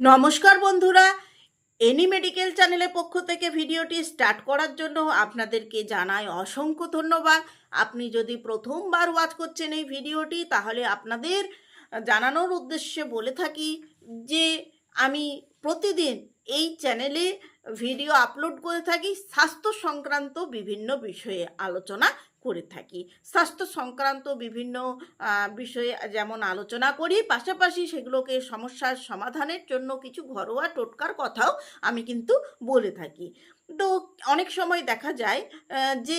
নমস্কার বন্ধুরা any medical চ্যানেলের পক্ষ থেকে ভিডিওটি স্টার্ট করার জন্য আপনাদেরকে জানাই অসংখ্য ধন্যবাদ। আপনি যদি প্রথমবার ওয়াচ করছেন এই ভিডিওটি, তাহলে আপনাদের জানানোর উদ্দেশ্যে বলে থাকি যে, আমি প্রতিদিন এই চ্যানেলে ভিডিও আপলোড করে থাকি স্বাস্থ্য সংক্রান্ত বিভিন্ন বিষয়ে আলোচনা করে থাকি। স্বাস্থ্য সংক্রান্ত বিভিন্ন বিষয়ে যেমন আলোচনা করি, পাশাপাশি সেগুলোকে সমস্যার সমাধানের জন্য কিছু ঘরোয়া টোটকার কথাও আমি কিন্তু বলে থাকি। তো অনেক সময় দেখা যায় যে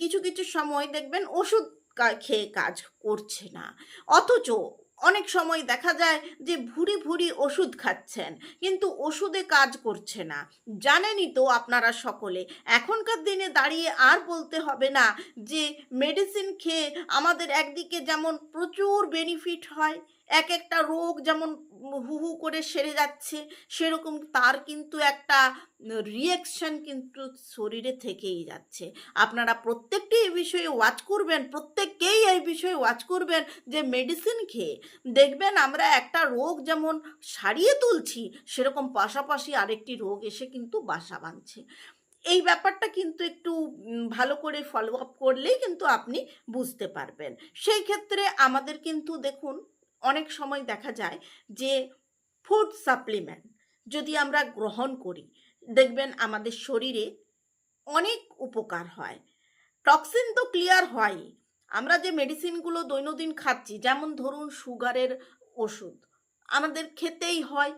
কিছু কিছু সময় দেখবেন ওষুধ খেয়ে কাজ করছে না। অথচ অনেক সময় দেখা যায় যে ভুরি ভুরি ওষুধ খাচ্ছেন, কিন্তু ওষুধে কাজ করছে না। জানেনই তো আপনারা সকলে, এখনকার দিনে দাঁড়িয়ে আর বলতে হবে না যে মেডিসিন খেয়ে আমাদের একদিকে যেমন প্রচুর বেনিফিট হয় এক একটা রোগ যেমন হু হু করে সেরে যাচ্ছে, সেরকম তার কিন্তু একটা রিয়াকশন কিন্তু শরীরে থেকেই যাচ্ছে। আপনারা প্রত্যেকটি এই বিষয়ে ওয়াচ করবেন, প্রত্যেককেই এই বিষয়ে ওয়াচ করবেন যে মেডিসিন খেয়ে। দেখবেন আমরা একটা রোগ যেমন সারিয়ে তুলছি, সেরকম পাশাপাশি আরেকটি রোগ এসে কিন্তু বাসা বাঁধছে। এই ব্যাপারটা কিন্তু একটু ভালো করে ফলো আপ করলেই কিন্তু আপনি বুঝতে পারবেন। সেই ক্ষেত্রে আমাদের কিন্তু দেখুন অনেক সময় দেখা যায় যে ফুড সাপ্লিমেন্ট যদি আমরা গ্রহণ করি, দেখবেন আমাদের শরীরে অনেক উপকার হয়। টক্সিন তো ক্লিয়ার হয় আমরা যে মেডিসিনগুলো দৈনন্দিন খাচ্ছি, যেমন ধরুন সুগারের ওষুধ, আমাদের খেতেই হয়।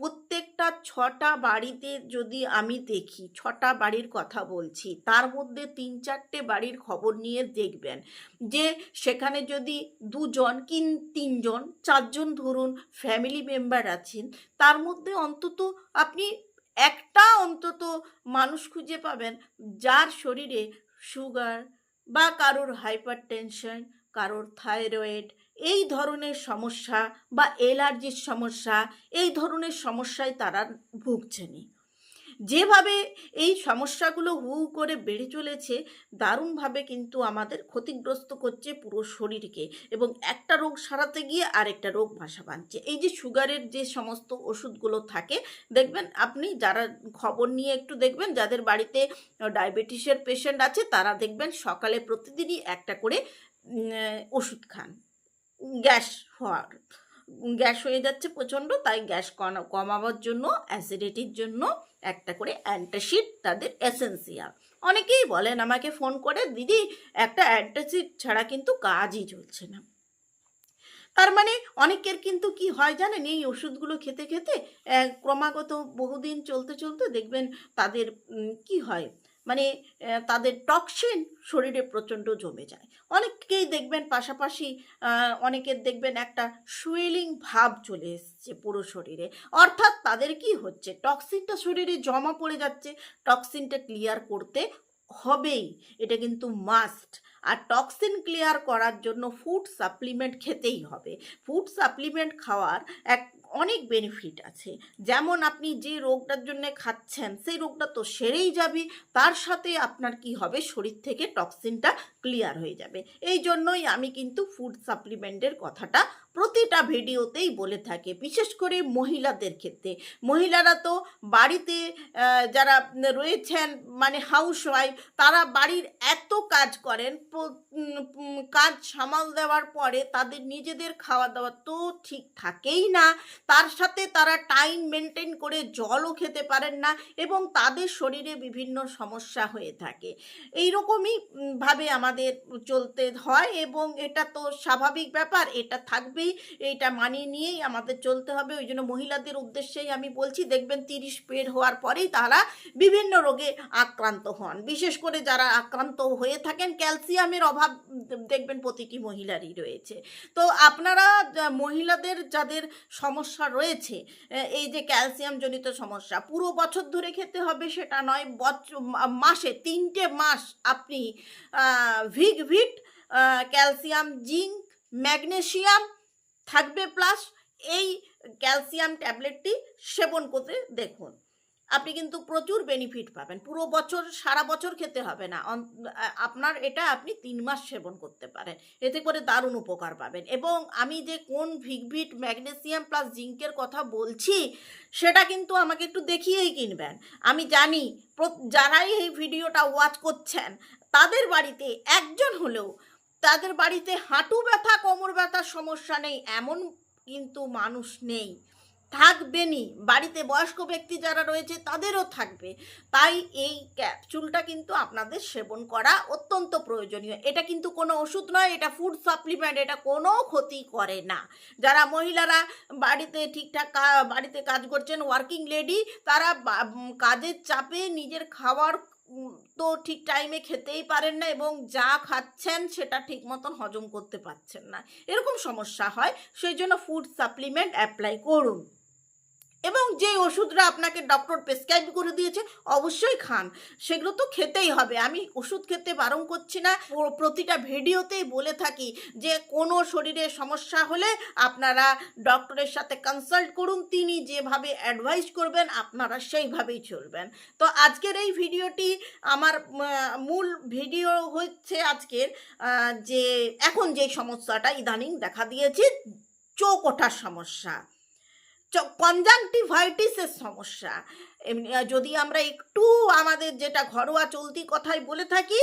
প্রত্যেকটা ছটা বাড়িতে যদি আমি দেখি, ছটা বাড়ির কথা বলছি, তার মধ্যে তিন চারটে বাড়ির খবর নিয়ে দেখবেন যে সেখানে যদি দুজন কি তিনজন, চারজন ধরুন ফ্যামিলি মেম্বার আছেন, তার মধ্যে অন্তত আপনি একটা অন্তত মানুষ খুঁজে পাবেন যার শরীরে সুগার বা কারোর হাইপার টেনশন কারোর থাইরয়েড এই ধরনের সমস্যা বা এলার্জির সমস্যা, এই ধরনের সমস্যায় তারা ভুগছেনই যেভাবে এই সমস্যাগুলো হু হু করে বেড়ে চলেছে, দারুণভাবে কিন্তু আমাদের ক্ষতিগ্রস্ত করছে পুরো শরীরকে এবং একটা রোগ সারাতে গিয়ে আরেকটা রোগ বাসা বাঁধছে। এই যে সুগারের যে সমস্ত ওষুধগুলো থাকে, দেখবেন আপনি যারা খবর নিয়ে একটু দেখবেন, যাদের বাড়িতে ডায়াবেটিসের পেশেন্ট আছে, তারা দেখবেন সকালে প্রতিদিনই একটা করে ওষুধ খান। গ্যাস হওয়ার, গ্যাস হয়ে যাচ্ছে প্রচণ্ড, তাই গ্যাস কমাবার জন্য অ্যাসিডিটির জন্য একটা করে অ্যান্টাসিড তাদের এসেন্সিয়াল অনেকেই বলেন, আমাকে ফোন করে, দিদি, একটা অ্যান্টাসিড ছাড়া কিন্তু কাজই চলছে না। তার মানে অনেকের কিন্তু কি হয় জানেন, এই ওষুধগুলো খেতে খেতে ক্রমাগত বহুদিন চলতে চলতে দেখবেন তাদের কি হয় মানে তাদের টক্সিন শরীরে প্রচণ্ড জমে যায়। অনেককেই দেখবেন পাশাপাশি অনেকের দেখবেন একটা সুয়েলিং ভাব চলে এসছে পুরো শরীরে। অর্থাৎ তাদের কি হচ্ছে, টক্সিনটা শরীরে জমা পড়ে যাচ্ছে। টক্সিনটা ক্লিয়ার করতে হবেই, এটা কিন্তু মাস্ট। আর টক্সিন ক্লিয়ার করার জন্য ফুড সাপ্লিমেন্ট খেতেই হবে। ফুড সাপ্লিমেন্ট খাওয়ার এক অনেক বেনিফিট আছে। যেমন আপনি যে রোগটার জন্য খাচ্ছেন, সেই রোগটা তো সেরেই যাবে, তার সাথে আপনার কি হবে? শরীর থেকে টক্সিনটা ক্লিয়ার হয়ে যাবে। এই জন্যই আমি কিন্তু ফুড সাপ্লিমেন্টের কথাটা প্রতিটা ভিডিওতেই বলে থাকি, বিশেষ করে মহিলাদের ক্ষেত্রে। মহিলারা তো বাড়িতে যারা রয়েছেন মানে হাউস ওয়াইফ তারা বাড়ির এত কাজ করেন কাজ সামাল দেওয়ার পরে তাদের নিজেদের খাওয়া দাওয়া তো ঠিক থাকেই না। তার সাথে তারা টাইম মেনটেন করে জলও খেতে পারেন না এবং তাদের শরীরে বিভিন্ন সমস্যা হয়ে থাকে। এইরকমই ভাবে আমাদের চলতে হয় এবং এটা তো স্বাভাবিক ব্যাপার, এটা থাকবেই এটা মানিয়ে নিয়েই আমাদের চলতে হবে। ওই জন্য মহিলাদের উদ্দেশ্যেই আমি বলছি, দেখবেন তিরিশ পের হওয়ার পরেই তারা বিভিন্ন রোগে আক্রান্ত হন। বিশেষ করে যারা আক্রান্ত হয়ে থাকেন, ক্যালসিয়ামের অভাব দেখবেন প্রতিটি মহিলারই রয়েছে। তো আপনারা মহিলাদের যাদের সমস্যা রয়েছে এই যে ক্যালসিয়ামজনিত সমস্যা, পুরো বছর ধরে খেতে হবে সেটা নয় মাসে তিনটে মাস আপনি ভিগ ভিট ক্যালসিয়াম জিঙ্ক ম্যাগনেশিয়াম থাকবে প্লাস এই ক্যালসিয়াম ট্যাবলেটটি সেবন করতে দেখুন। আপনি কিন্তু প্রচুর বেনিফিট পাবেন। পুরো বছর, সারা বছর খেতে হবে না। আপনার এটা আপনি তিন মাস সেবন করতে পারেন। এতে করে দারুণ উপকার পাবেন। এবং আমি যে কোন ভিগভিট ম্যাগনেসিয়াম প্লাস জিঙ্কের কথা বলছি, সেটা কিন্তু আমাকে একটু দেখিয়েই কিনবেন। আমি জানি যারাই এই ভিডিওটা ওয়াচ করছেন, তাদের বাড়িতে একজন হলেও তাদের বাড়িতে হাঁটু ব্যথা, কোমর ব্যথার সমস্যা নেই, এমন কিন্তু মানুষ নেই। থাকবেনই। বাড়িতে বয়স্ক ব্যক্তি যারা রয়েছে তাদেরও থাকবে। তাই এই ক্যাপসুলটা কিন্তু আপনাদের সেবন করা অত্যন্ত প্রয়োজনীয়। এটা কিন্তু কোনো ওষুধ নয় এটা ফুড সাপ্লিমেন্ট এটা কোনো ক্ষতি করে না। যারা মহিলারা বাড়িতে ঠিকঠাক বাড়িতে কাজ করছেন ওয়ার্কিং লেডি তারা কাজের চাপে নিজের উম, তো ঠিক টাইমে খেতেই পারেন না এবং যা খাচ্ছেন সেটা ঠিক মতন হজম করতে পারছেন না। এরকম সমস্যা হয় সেই জন্য ফুড সাপ্লিমেন্ট অ্যাপ্লাই করুন। এবং যে ওষুধটা আপনাকে ডক্টর প্রেসক্রাইব করে দিয়েছে, অবশ্যই খান। সেগুলো তো খেতেই হবে। আমি ওষুধ খেতে বারণ করছি না। প্র- প্রতিটা ভিডিওতেই বলে থাকি যে, কোনো শরীরে সমস্যা হলে আপনারা ডক্টরের সাথে কনসাল্ট করুন। তিনি যেভাবে অ্যাডভাইস করবেন, আপনারা সেইভাবেই চলবেন। তো আজকের এই ভিডিওটি আমার মূল ভিডিও হচ্ছে আজকের যে, এখন যে সমস্যাটা ইদানিং দেখা দিয়েছে, চোখ ওঠার সমস্যা। কনজাংটিভাইটিসের সমস্যা। যদি আমরা একটু আমাদের যেটা ঘরোয়া চলতি কথাই বলে থাকি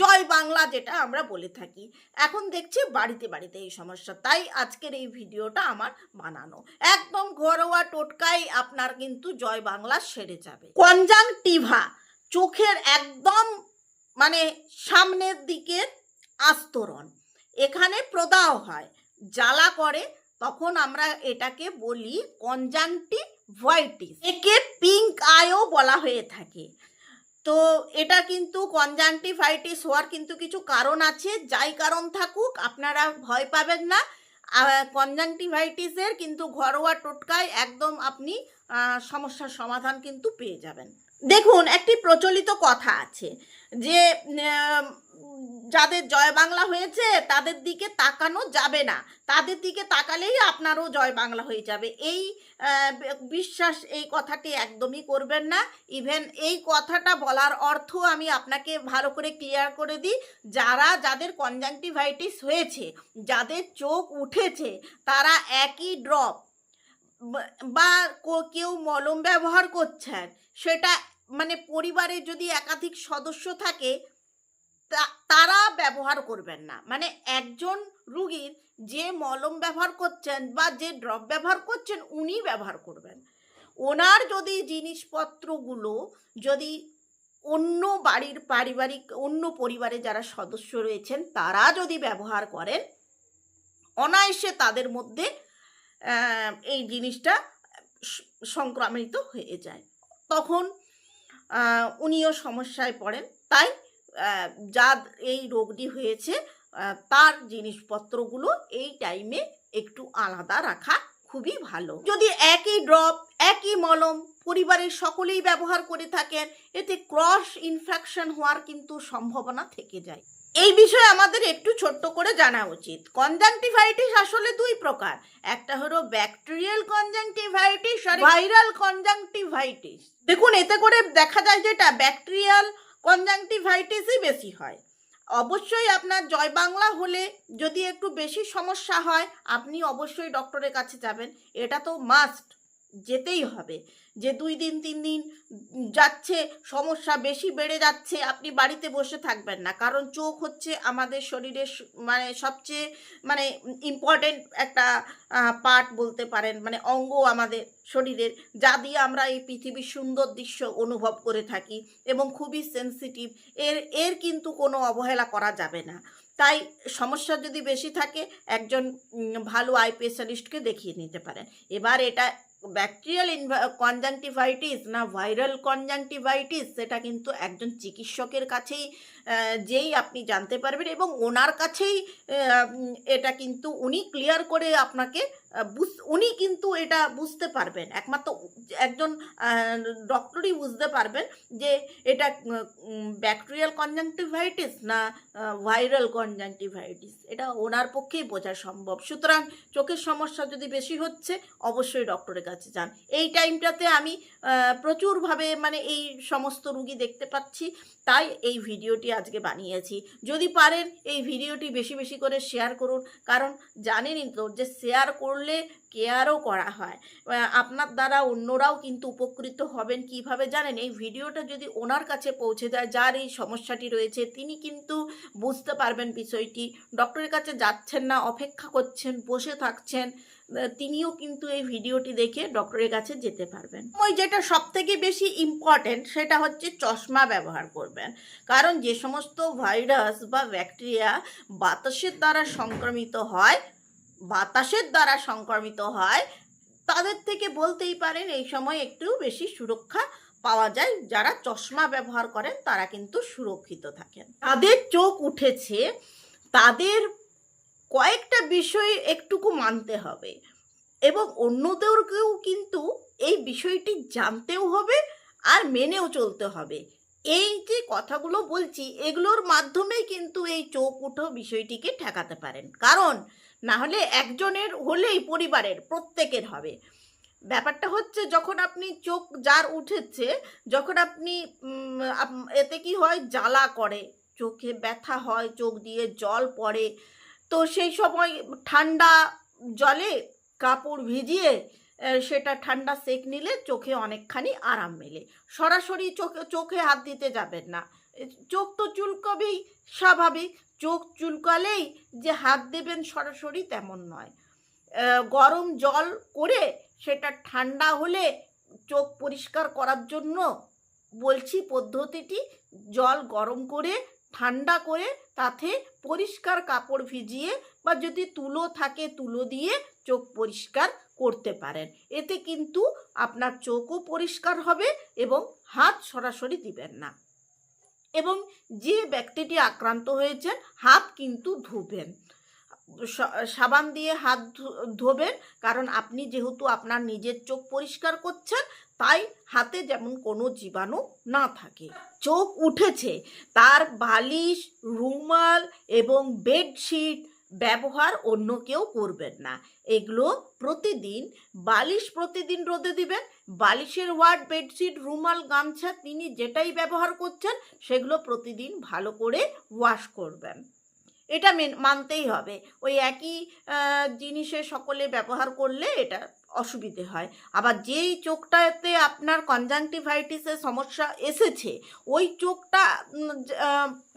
জয় বাংলা যেটা আমরা বলে থাকি। এখন দেখছি বাড়িতে বাড়িতে এই সমস্যা। তাই আজকের এই ভিডিওটা আমার বানানো। একদম ঘরোয়া টোটকাই আপনার কিন্তু জয় বাংলা সেরে যাবে। কনজাংটিভা চোখের একদম মানে সামনের দিকের আস্তরণ। এখানে প্রদাহ হয়, জ্বালা করে তখন আমরা এটাকে বলি কনজাংটিভাইটিস একে পিঙ্ক আইও বলা হয়ে থাকে। তো এটা কিন্তু কনজাংটিভাইটিস হওয়ার কিন্তু কিছু কারণ আছে। যাই কারণ থাকুক, আপনারা ভয় পাবেন না। কনজাংটিভাইটিসের কিন্তু ঘরোয়া টোটকায় একদম আপনি সমস্যার সমাধান কিন্তু পেয়ে যাবেন। দেখুন, একটি প্রচলিত কথা আছে যে যাদের জয় বাংলা হয়েছে, তাদের দিকে তাকানো যাবে না। তাদের দিকে তাকালেই আপনারও জয় বাংলা হয়ে যাবে। এই বিশ্বাস এই কথাটি একদমই করবেন না। ইভেন এই কথাটা বলার অর্থ আমি আপনাকে ভালো করে ক্লিয়ার করে দিই। যারা, যাদের কনজাংটিভাইটিস হয়েছে, যাদের চোখ উঠেছে, তারা একই ড্রপ বা কেউ মলম ব্যবহার করছেন, সেটা মানে পরিবারে যদি একাধিক সদস্য থাকে তারা ব্যবহার করবেন না। মানে একজন রুগীর যে মলম ব্যবহার করছেন বা যে ড্রপ ব্যবহার করছেন, উনি ব্যবহার করবেন। ওনার যদি জিনিসপত্রগুলো যদি অন্য বাড়ির পারিবারিক, অন্য পরিবারে যারা সদস্য রয়েছেন, তারা যদি ব্যবহার করেন, অনায়াসে তাদের মধ্যে এই জিনিসটা সংক্রামিত হয়ে যায়। তখন উনিও সমস্যায় পড়েন। তাই যার এই রোগটি হয়েছে তার জিনিসপত্রগুলো এই টাইমে একটু আলাদা রাখা খুবই ভালো। যদি একই ড্রপ একই মলম পরিবারের সকলেই ব্যবহার করে থাকেন এতে ক্রস ইনফেকশন হওয়ার কিন্তু সম্ভাবনা থেকে যায়। এই বিষয়ে আমাদের একটু ছোট্ট করে জানা উচিত। কনজাংটিভাইটিস আসলে দুই প্রকার। একটা হলো ব্যাকটেরিয়াল কনজাংটিভাইটিস আর ভাইরাল কনজাংটিভাইটিস দেখুন এতে করে দেখা যায় যেটা ব্যাকটেরিয়াল কনজাংটিভাইটিসই বেশি হয়। অবশ্যই আপনার জয় বাংলা হলে যদি একটু বেশি সমস্যা হয়, আপনি অবশ্যই ডক্টরের কাছে যাবেন। এটা তো মাস্ট যেতেই হবে। যে দুই দিন, তিন দিন যাচ্ছে, সমস্যা বেশি বেড়ে যাচ্ছে, আপনি বাড়িতে বসে থাকবেন না। কারণ চোখ হচ্ছে আমাদের শরীরের মানে সবচেয়ে মানে ইম্পর্টেন্ট একটা পার্ট বলতে পারেন মানে অঙ্গ আমাদের শরীরের, যা দিয়ে আমরা এই পৃথিবীর সুন্দর দৃশ্য অনুভব করে থাকি এবং খুবই সেনসিটিভ এর এর কিন্তু কোনো অবহেলা করা যাবে না। তাই সমস্যা যদি বেশি থাকে, একজন ভালো আই স্পেশালিস্টকে দেখিয়ে নিতে পারেন। এবার এটা ব্যাকটেরিয়াল কনজাংটিভাইটিস না ভাইরাল কনজাংটিভাইটিস সেটা কিন্তু একজন চিকিৎসকের কাছেই যেই আপনি জানতে পারবেন এবং ওনার কাছেই এটা কিন্তু উনি ক্লিয়ার করে আপনাকে উনি কিন্তু এটা বুঝতে পারবেন। একমাত্র একজন ডক্টরই বুঝতে পারবেন যে এটা ব্যাকটেরিয়াল কনজাংটিভাইটিস না ভাইরাল কনজাংটিভাইটিস এটা ওনার পক্ষেই বোঝা সম্ভব। সুতরাং চোখের সমস্যা যদি বেশি হচ্ছে, অবশ্যই ডক্টরের কাছে যান এই টাইমটাতে আমি প্রচুরভাবে মানে এই সমস্ত রুগী দেখতে পাচ্ছি, তাই এই ভিডিওটি আজকে বানিয়েছি। যদি পারেন এই ভিডিওটি বেশি বেশি করে শেয়ার করুন, কারণ জানেনই তো যে শেয়ার করলে কেয়ারও করা হয়। আপনার দ্বারা অন্যরাও কিন্তু উপকৃত হবেন কীভাবে জানেন? এই ভিডিওটা যদি ওনার কাছে পৌঁছে যায়, যার এই সমস্যাটি রয়েছে, তিনি কিন্তু বুঝতে পারবেন বিষয়টি। ডক্টরের কাছে যাচ্ছেন না, অপেক্ষা করছেন, বসে থাকছেন তিনিও কিন্তু এই ভিডিওটি দেখে ডক্টরের কাছে যেতে পারবেন। ওই যেটা সব থেকে বেশি ইম্পর্টেন্ট সেটা হচ্ছে চশমা ব্যবহার করবেন। কারণ যে সমস্ত ভাইরাস বা ব্যাকটেরিয়া বাতাসের দ্বারা সংক্রমিত হয়, বাতাসের দ্বারা সংক্রমিত হয়, তাদের থেকে বলতেই পারেন এই সময় একটু বেশি সুরক্ষা পাওয়া যায়। যারা চশমা ব্যবহার করেন তারা কিন্তু সুরক্ষিত থাকেন। তাদের চোখ উঠেছে, তাদের কয়েকটা বিষয় একটুকু মানতে হবে। এবং অন্যদেরকেও কিন্তু এই বিষয়টি জানতেও হবে আর মেনেও চলতে হবে। এই যে কথাগুলো বলছি, এগুলোর মাধ্যমে কিন্তু এই চোখ উঠো বিষয়টিকে ঠেকাতে পারেন। কারণ, না হলে একজনের হলেই পরিবারের, প্রত্যেকের হবে। ব্যাপারটা হচ্ছে, যখন আপনি চোখ যার উঠেছে, যখন আপনি এতে কি হয়? জ্বালা করে। চোখে ব্যথা হয়, চোখ দিয়ে জল পড়ে। তো সেই সময় ঠান্ডা জলে কাপড় ভিজিয়ে সেটা ঠান্ডা সেক নিলে চোখে অনেকখানি আরাম মেলে। সরাসরি চোখে চোখে হাত দিতে যাবেন না। চোখ তো চুলকবেই স্বাভাবিক। চোখ চুলকালেই যে হাত দেবেন সরাসরি তেমন নয়। গরম জল করে সেটা ঠান্ডা হলে চোখ পরিষ্কার করার জন্য বলছি পদ্ধতিটি, জল গরম করে ঠান্ডা করে তাতে পরিষ্কার কাপড় ভিজিয়ে বা যদি তুলো থাকে তুলো দিয়ে চোখ পরিষ্কার করতে পারেন। এতে কিন্তু আপনার চোখও পরিষ্কার হবে এবং হাত সরাসরি দিবেন না। এবং যে ব্যক্তিটি আক্রান্ত হয়েছেন, হাত কিন্তু ধুবেন। সাবান দিয়ে হাত ধোবেন। কারণ আপনি যেহেতু আপনার নিজের চোখ পরিষ্কার করছেন, তাই হাতে যেমন কোনো জীবাণু না থাকে। চোখ উঠেছে। তার বালিশ, রুমাল এবং বেডশিট ব্যবহার অন্য কেউ করবেন না। এগুলো প্রতিদিন, বালিশ প্রতিদিন রোদে দিবেন। বালিশের ওয়ার্ড, বেডশিট, রুমাল, গামছা তিনি যেটাই ব্যবহার করছেন, সেগুলো প্রতিদিন ভালো করে ওয়াশ করবেন। এটা মেন- মানতেই হবে। ওই একই জিনিসে সকলে ব্যবহার করলে এটা অসুবিধে হয়। আবার যেই চোখটাতে আপনার কনজাংটিভাইটিসের সমস্যা এসেছে, ওই চোখটা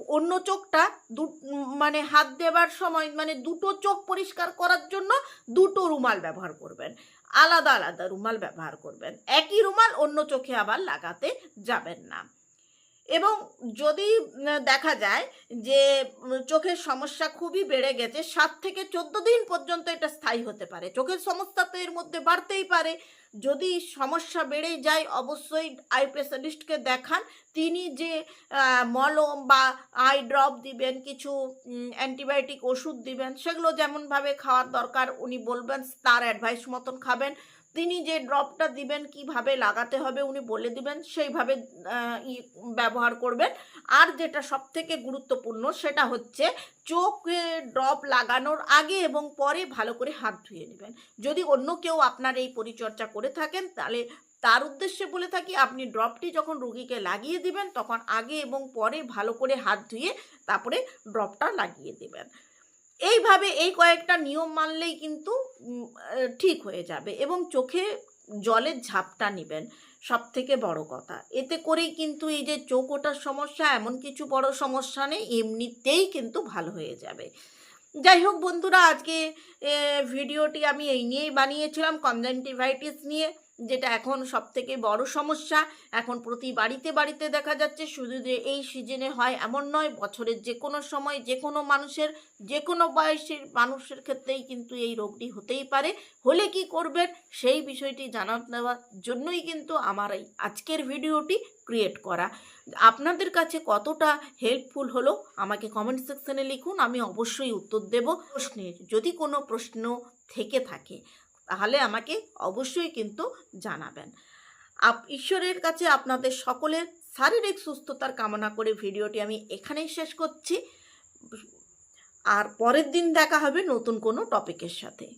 অন্য চোখটা দু মানে হাত দেবার সময় মানে দুটো চোখ পরিষ্কার করার জন্য দুটো রুমাল ব্যবহার করবেন। আলাদা আলাদা রুমাল ব্যবহার করবেন। একই রুমাল অন্য চোখে আবার লাগাতে যাবেন না। এবং যদি দেখা যায় যে চোখের সমস্যা খুবই বেড়ে গেছে, সাত থেকে চোদ্দ দিন পর্যন্ত এটা স্থায়ী হতে পারে। চোখের সমস্যা তো এর মধ্যে বাড়তেই পারে। যদি সমস্যা বেড়ে যায়, অবশ্যই আই স্পেশালিস্টকে দেখান। তিনি যে মলম বা আই ড্রপ দিবেন, কিছু অ্যান্টিবায়োটিক ওষুধ দিবেন, সেগুলো যেমনভাবে খাওয়ার দরকার, উনি বলবেন, তার অ্যাডভাইস মতন খাবেন। তিনি যে ড্রপটা দিবেন, কীভাবে লাগাতে হবে উনি বলে দিবেন, সেইভাবে ব্যবহার করবেন। আর যেটা সব থেকে গুরুত্বপূর্ণ সেটা হচ্ছে চোখে ড্রপ লাগানোর আগে এবং পরে ভালো করে হাত ধুয়ে নেবেন। যদি অন্য কেউ আপনার এই পরিচর্যা করে থাকেন, তাহলে তার উদ্দেশ্যে বলে থাকি, আপনি ড্রপটি যখন রুগীকে লাগিয়ে দিবেন, তখন আগে এবং পরে ভালো করে হাত ধুয়ে তারপরে ড্রপটা লাগিয়ে দেবেন। এইভাবে এই কয়েকটা নিয়ম মানলেই কিন্তু ঠিক হয়ে যাবে এবং চোখে জলের ঝাপটা নেবেন সব থেকে বড় কথা। এতে করেই কিন্তু এই যে চোখ ওঠার সমস্যা, এমন কিছু বড় সমস্যা নেই, এমনিতেই কিন্তু ভালো হয়ে যাবে। যাই হোক বন্ধুরা, আজকে ভিডিওটি আমি এই নিয়েই বানিয়েছিলাম কনজেন্টিভাইটিস নিয়ে। যেটা এখন সব থেকে বড় সমস্যা। এখন প্রতি বাড়িতে বাড়িতে দেখা যাচ্ছে শুধু যে এই সিজনে হয় এমন নয়, বছরের যে কোনো সময় যে কোনো মানুষের, যে কোনো বয়সের মানুষের ক্ষেত্রেই কিন্তু এই রোগটি হতেই পারে। হলে কি করবেন? সেই বিষয়টি জানা নেওয়ার জন্যই কিন্তু আমার এই আজকের ভিডিওটি ক্রিয়েট করা। আপনাদের কাছে কতটা হেল্পফুল হলো আমাকে কমেন্ট সেকশনে লিখুন, আমি অবশ্যই উত্তর দেব। প্রশ্নের, যদি কোনো প্রশ্ন থেকে থাকে তাহলে আমাকে অবশ্যই কিন্তু জানাবেন। আপ, ঈশ্বরের কাছে আপনাদের সকলের শারীরিক সুস্থতার কামনা করে ভিডিওটি আমি এখানেই শেষ করছি। আর পরের দিন দেখা হবে নতুন কোনো টপিকের সাথে।